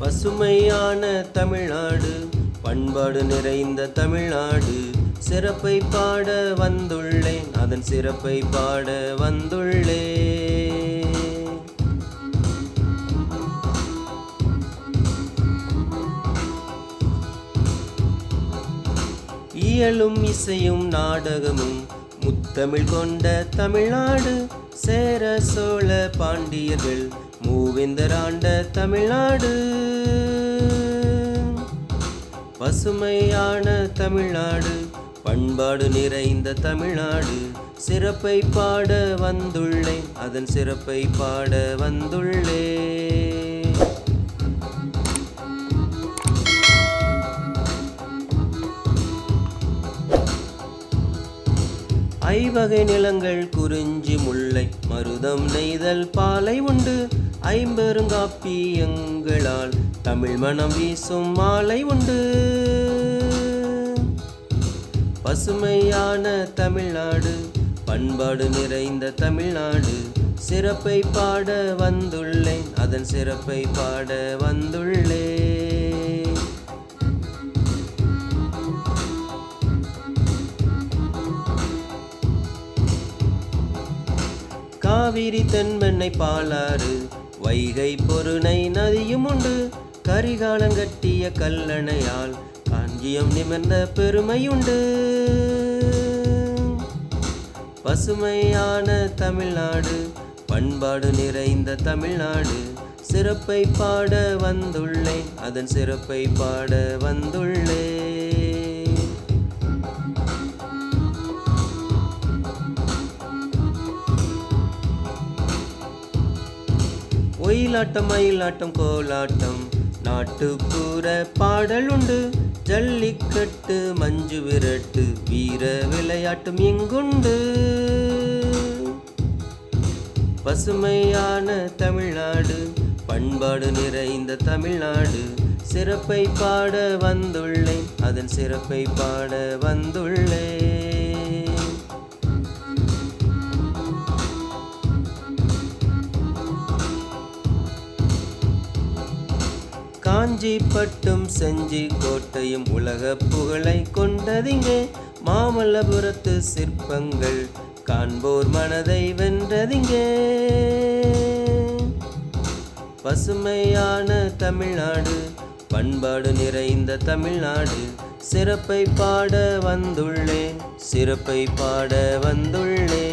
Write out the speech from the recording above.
பசுமையான தமிழ்நாடு பண்பாடு நிறைந்த தமிழ்நாடு. சிறப்பை பாட வந்துள்ளேன் அதன் சிறப்பை பாட வந்துள்ளேன். இயலும் இசையும் நாடகமும் முத்தமிழ் கொண்ட தமிழ்நாடு. சேர சோழ பாண்டியர்கள் மூவேந்தராண்ட தமிழ்நாடு. பசுமையான தமிழ்நாடு பண்பாடு நிறைந்த தமிழ்நாடு. சிறப்பை பாட வந்துள்ளேன் அதன் சிறப்பை பாட வந்துள்ளேன். ஐவகை நிலங்கள் குறிஞ்சி முல்லை மருதம் நெய்தல் பாலை உண்டு. ஐம்பெருங்காப்பியங்களால் தமிழ் மனம் வீசும் மாலை உண்டு. பசுமையான தமிழ்நாடு பண்பாடு நிறைந்த தமிழ்நாடு. சிறப்பை பாட வந்துள்ளேன் அதன் சிறப்பை பாட வந்துள்ளேன். காவிரி தென்மென்னை பாலாறு. வைகை பொருணை நதியும் உண்டு. கரிகாலங்கட்டிய கல்லணையால் காஞ்சியம் நிமிர்ந்த பெருமையுண்டு. பசுமையான தமிழ்நாடு பண்பாடு நிறைந்த தமிழ்நாடு. சிறப்பை பாட வந்துள்ளேன் அதன் சிறப்பை பாட வந்துள்ளேன். ஒயிலாட்டம் மயிலாட்டம் கோலாட்டம். நாட்டுப்புற பாடல் உண்டு. ஜல்லிக்கட்டு மஞ்சு விரட்டு வீர விளையாட்டும் இங்குண்டு. பசுமையான தமிழ்நாடு பண்பாடு நிறைந்த தமிழ்நாடு. சிறப்பை பாட வந்துள்ளேன். அதன் சிறப்பை பாட வந்துள்ளேன். காஞ்சி பட்டும் செஞ்சி கோட்டையும் உலக புகழை கொண்டதிங்கே. மாமல்லபுரத்து சிற்பங்கள் காண்போர் மனதை வென்றதிங்கே. பசுமையான தமிழ்நாடு பண்பாடு நிறைந்த தமிழ்நாடு சிறப்பை பாட வந்துள்ளேன் சிறப்பை பாட வந்துள்ளேன்